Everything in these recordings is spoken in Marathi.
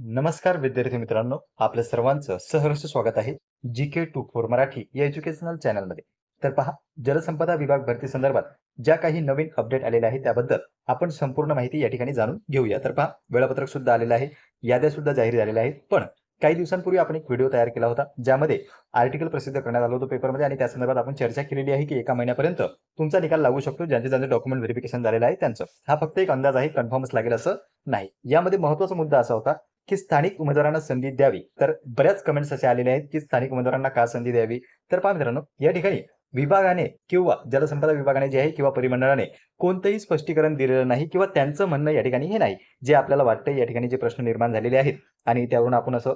नमस्कार विद्यार्थी मित्रांनो आपल्या सर्वांचं सहर्ष स्वागत आहे G K two four Marathi या एज्युकेशनल चॅनलमध्ये तर पहा जलसंपदा विभाग भरती संदर्भात ज्या काही नवीन अपडेट आलेल्या आहेत त्याबद्दल आपण संपूर्ण माहिती या ठिकाणी जाणून घेऊया. तर पहा वेळापत्रक सुद्धा आलेलं आहे याद्या सुद्धा जाहीर झालेल्या आहेत पण काही दिवसांपूर्वी आपण एक व्हिडिओ तयार केला होता ज्यामध्ये आर्टिकल प्रसिद्ध करण्यात आलं होतं पेपरमध्ये आणि त्या संदर्भात आपण चर्चा केलेली आहे की एका महिन्यापर्यंत तुमचा निकाल लागू शकतो ज्यांचे ज्यांचे डॉक्युमेंट व्हेरिफिकेशन झालेलं आहे त्यांचं. हा फक्त एक अंदाज आहे कन्फर्मच लागेल असं नाही. यामध्ये महत्त्वाचा मुद्दा असा होता की स्थानिक उमेदवारांना संधी द्यावी. तर बऱ्याच कमेंट्स असे आलेले आहेत की स्थानिक उमेदवारांना का संधी द्यावी? तर पहा मित्रांनो या ठिकाणी विभागाने किंवा जलसंपदा विभागाने जे आहे किंवा परिमंडळाने कोणतंही स्पष्टीकरण दिलेलं नाही किंवा त्यांचं म्हणणं या ठिकाणी हे नाही जे आपल्याला वाटतं या ठिकाणी जे प्रश्न निर्माण झालेले आहेत. आणि त्यावरून आपण असं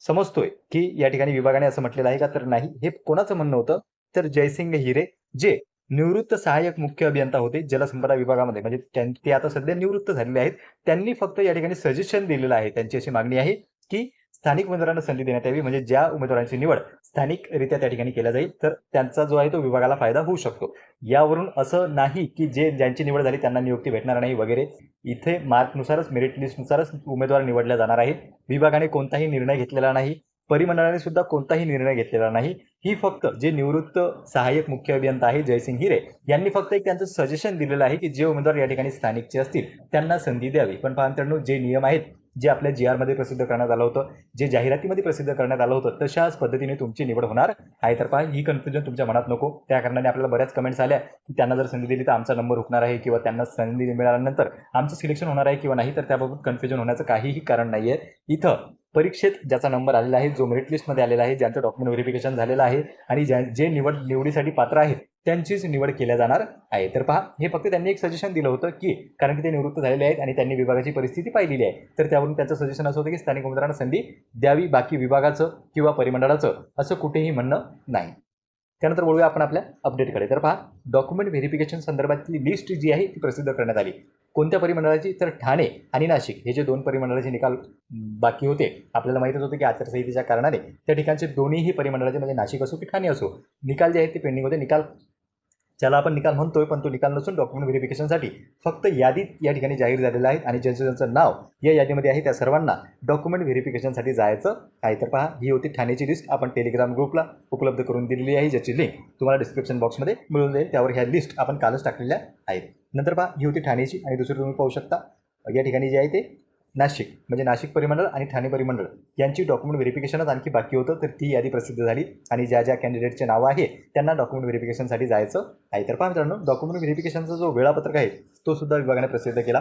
समजतोय की या ठिकाणी विभागाने असं म्हटलेलं आहे का? तर नाही. हे कोणाचं म्हणणं होतं? तर जयसिंग हिरे जे निवृत्त सहाय्यक मुख्य अभियंता होते जलसंपदा विभागामध्ये. म्हणजे त्यां- ते आता सध्या निवृत्त झालेले आहेत. त्यांनी फक्त या ठिकाणी सजेशन दिलेलं आहे. त्यांची अशी मागणी आहे की स्थानिक उमेदवारांना संधी देण्यात यावी. म्हणजे ज्या उमेदवारांची निवड स्थानिकरित्या त्या ठिकाणी केल्या जाईल तर त्यांचा जो आहे तो विभागाला फायदा होऊ शकतो. यावरून असं नाही की जे ज्यांची निवड झाली त्यांना नियुक्ती भेटणार नाही वगैरे. इथे मार्कनुसारच मेरिट लिस्टनुसारच उमेदवार निवडल्या जाणार आहेत. विभागाने कोणताही निर्णय घेतलेला नाही. परिमंडळाने सुद्धा कोणताही निर्णय घेतलेला नाही. ही फक्त जे निवृत्त सहाय्यक मुख्य अभियंता आहे जयसिंग हिरे यांनी फक्त एक त्यांचं सजेशन दिलेलं आहे की जे उमेदवार या ठिकाणी स्थानिकचे असतील त्यांना संधी द्यावी. पण पहा जे नियम आहेत जे आपल्या जी आरमध्ये प्रसिद्ध करण्यात आलं होतं जे जाहिरातीमध्ये प्रसिद्ध करण्यात आलं होतं तशाच पद्धतीने तुमची निवड होणार आहे. तर पहा ही कन्फ्युजन तुमच्या मनात नको. त्या कारणाने आपल्याला बऱ्याच कमेंट्स आल्या की त्यांना जर संधी दिली तर आमचा नंबर हुकणार आहे किंवा त्यांना संधी मिळाल्यानंतर आमचं सिलेक्शन होणार आहे किंवा नाही तर त्याबाबत कन्फ्युजन होण्याचं काहीही कारण नाही आहे इथं परीक्षेत ज्याचा नंबर आलेला आहे जो मेरिट लिस्टमध्ये आलेला आहे ज्यांचं डॉक्युमेंट व्हेरिफिकेशन झालेलं आहे आणि ज्या जे निवड निवडीसाठी पात्र आहेत त्यांचीच निवड केल्या जाणार आहे. तर पहा हे फक्त त्यांनी एक सजेशन दिलं होतं की कारण की ते निवृत्त झालेले आहेत आणि त्यांनी विभागाची परिस्थिती पाहिलेली आहे. तर त्यावरून त्यांचं सजेशन असं होतं की स्थानिक उमेदवारांना संधी द्यावी बाकी विभागाचं किंवा परिमंडळाचं असं कुठेही म्हणणं नाही. त्यानंतर बोलूया आपण आपल्या अपडेटकडे तर पहा डॉक्युमेंट व्हेरिफिकेशन संदर्भातली लिस्ट जी आहे ती प्रसिद्ध करण्यात आली. कोणत्या परिमंडळाची? तर ठाणे आणि नाशिक हे जे दोन परिमंडळाचे निकाल बाकी होते आपल्याला माहीतच होतं की आचारसंहितेच्या कारणाने त्या ठिकाणचे दोन्हीही परिमंडळाचे म्हणजे नाशिक असो की ठाणे असो निकाल जे आहेत ते पेंडिंग होते. निकाल ज्याला आपण निकाल म्हणतोय पण तो निकाल नसून डॉक्युमेंट व्हेरिफिकेशनसाठी फक्त यादीत या ठिकाणी जाहीर झालेलं आहे आणि ज्यांचं ज्यांचं नाव या यादीमध्ये आहे त्या सर्वांना डॉक्युमेंट व्हेरिफिकेशनसाठी जायचं आहे. तर पहा ही होती ठाण्याची लिस्ट आपण टेलिग्राम ग्रुपला उपलब्ध करून दिलेली आहे ज्याची लिंक तुम्हाला डिस्क्रिप्शन बॉक्समध्ये मिळून जाईल. त्यावर ह्या लिस्ट आपण कालच टाकलेल्या आहेत. नंतर पहा ही होती ठाण्याची आणि दुसरी तुम्ही पाहू शकता. या ठिकाणी जे आहे ते नाशिक म्हणजे नाशिक परिमंडळ आणि ठाणे परिमंडळ. यांची डॉक्युमेंट व्हेरिफिकेशनच आणखी बाकी होतं तर ती यादी प्रसिद्ध झाली. आणि ज्या ज्या कॅन्डिडेटचे नावं आहे त्यांना डॉक्युमेंट व्हेरिफिकेशनसाठी जायचं आहे. तर पहा मित्रांनो डॉक्युमेंट व्हेरिफिकेशनचा जो वेळापत्रक आहे तो सुद्धा विभागाने प्रसिद्ध केला.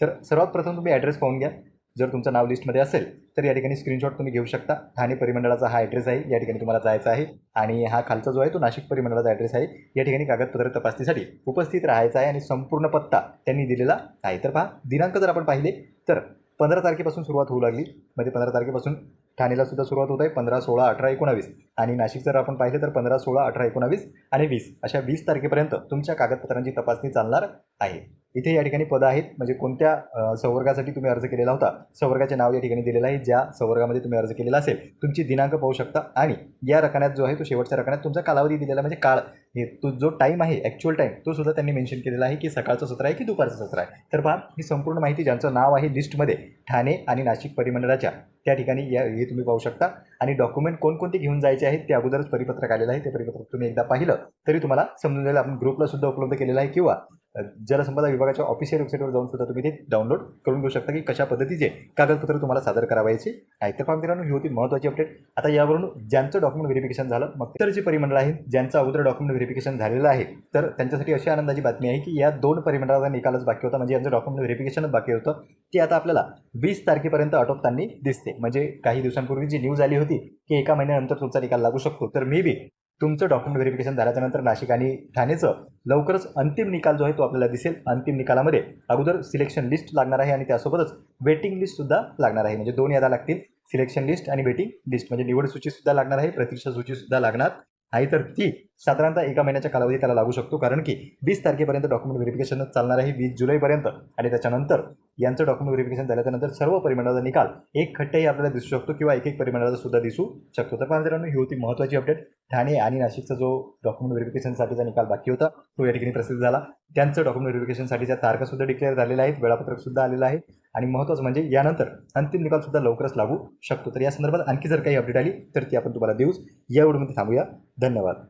तर सर्वात प्रथम तुम्ही ॲड्रेस पाहून घ्या. जर तुमचं नाव लिस्टमध्ये असेल तर या ठिकाणी स्क्रीनशॉट तुम्ही घेऊ शकता. ठाणे परिमंडळाचा हा ॲड्रेस आहे. या ठिकाणी तुम्हाला जायचं आहे. आणि हा खालचा जो आहे तो नाशिक परिमंडळाचा ॲड्रेस आहे. या ठिकाणी कागदपत्र तपासणीसाठी उपस्थित राहायचा आहे आणि संपूर्ण पत्ता त्यांनी दिलेला आहे. तर पहा दिनांक जर आपण पाहिले तर पंधरा तारखेपासून सुरुवात होऊ लागली. म्हणजे पंधरा तारखेपासून ठाणेला सुद्धा सुरुवात होत आहे. पंधरा सोळा अठरा एकोणावीस. आणि नाशिक जर आपण पाहिलं तर पंधरा सोळा अठरा एकोणावीस आणि वीस. अशा वीस तारखेपर्यंत तुमच्या कागदपत्रांची तपासणी चालणार आहे. इथे या ठिकाणी पदं आहेत. म्हणजे कोणत्या संवर्गासाठी तुम्ही अर्ज केलेला होता? संवर्गाचे नाव या ठिकाणी दिलेलं आहे. ज्या संवर्गामध्ये तुम्ही अर्ज केलेला असेल तुमची दिनांक पाहू शकता. आणि या रकण्यात जो आहे तो शेवटच्या रकण्यात तुमचा कालावधी दिलेला म्हणजे काळ. हे तो जो टाईम आहे ॲक्च्युअल टाईम तो सुद्धा त्यांनी मेन्शन केलेला आहे की सकाळचं सत्र आहे की दुपारचं सत्र आहे. तर पहा ही संपूर्ण माहिती ज्यांचं नाव आहे लिस्टमध्ये ठाणे आणि नाशिक परिमंडळाच्या त्या ठिकाणी या हे तुम्ही पाहू शकता. आणि डॉक्युमेंट कोणकोणते घेऊन जायचे आहेत ते अगोदरच परिपत्रक आलेलं आहे. ते परिपत्रक तुम्ही एकदा पाहिलं तरी तुम्हाला समजून जाईल. आपण ग्रुपला सुद्धा उपलब्ध केलेलं आहे किंवा जलसंपदा विभागाच्या ऑफिशियल वेबसाईटवर जाऊन सुद्धा तुम्ही ते डाउनलोड करून घेऊ शकता की कशा पद्धतीचे कागदपत्र तुम्हाला सादर करावायचे आहे तर पहा मित्रांनो ही होती महत्त्वाची अपडेट आता यावरून ज्यांचं डॉक्युमेंट व्हेरिफिकेशन झालं मग तर जे परिमंडळ आहेत. ज्यांचं अगोदर डॉक्युमेंट व्हेरिफिकेशन झालेलं आहे तर त्यांच्यासाठी अशी आनंदाची बातमी आहे की या दोन परिमंडळाचा निकालच बाकी होता. म्हणजे यांचं डॉक्युमेंट व्हेरिफिकेशनच बाकी होतं. ती आता आपल्याला वीस तारखेपर्यंत आटोपताना दिसते. म्हणजे काही दिवसांपूर्वी जी न्यूज आली होती की एका महिन्यानंतर तुमचा निकाल लागू शकतो. तर मे बी तुमचं डॉक्युमेंट व्हेरिफिकेशन झाल्याच्यानंतर नाशिक आणि ठाणेचं लवकरच अंतिम निकाल जो आहे तो आपल्याला दिसेल. अंतिम निकालामध्ये अगोदर सिलेक्शन लिस्ट लागणार आहे आणि त्यासोबतच वेटिंग लिस्टसुद्धा लागणार आहे. म्हणजे दोन याद्या लागतील. सिलेक्शन लिस्ट आणि वेटिंग लिस्ट म्हणजे निवड सूचीसुद्धा लागणार आहे प्रतीक्षा सूचीसुद्धा लागणार आहे. तर ती साधारणतः एका महिन्याच्या कालावधी त्याला लागू शकतो. कारण की वीस तारखेपर्यंत डॉक्युमेंट व्हेरिफिकेशनच चालणार आहे वीस जुलैपर्यंत. आणि त्याच्यानंतर यांचं डॉक्युमेंट व्हेरिफिकेशन झाल्यानंतर सर्व परिमंडळाचा निकाल एक खट्टही आपल्याला दिसू शकतो किंवा एक एक परिमंडळाचा सुद्धा दिसू शकतो. तर मित्रांनो ही होती महत्त्वाची अपडेट ठाणे आणि नाशिकचा जो डॉक्युमेंट व्हेरिफिकेशनसाठीचा निकाल बाकी होता तो या ठिकाणी प्रसिद्ध झाला. त्यांचं डॉक्युमेंट व्हेरिफिकेशनसाठीच्या तारखा सुद्धा डिक्लेअर झालेल्या आहेत वेळापत्रक सुद्धा आलेलं आहे. आणि महत्त्वाचं म्हणजे यानंतर अंतिम निकाल सुद्धा लवकरच लागू शकतो. तर या संदर्भात आणखी जर काही अपडेट आली तर ती आपण तुम्हाला देऊच. या व्हिडिओमध्ये थांबूया. धन्यवाद.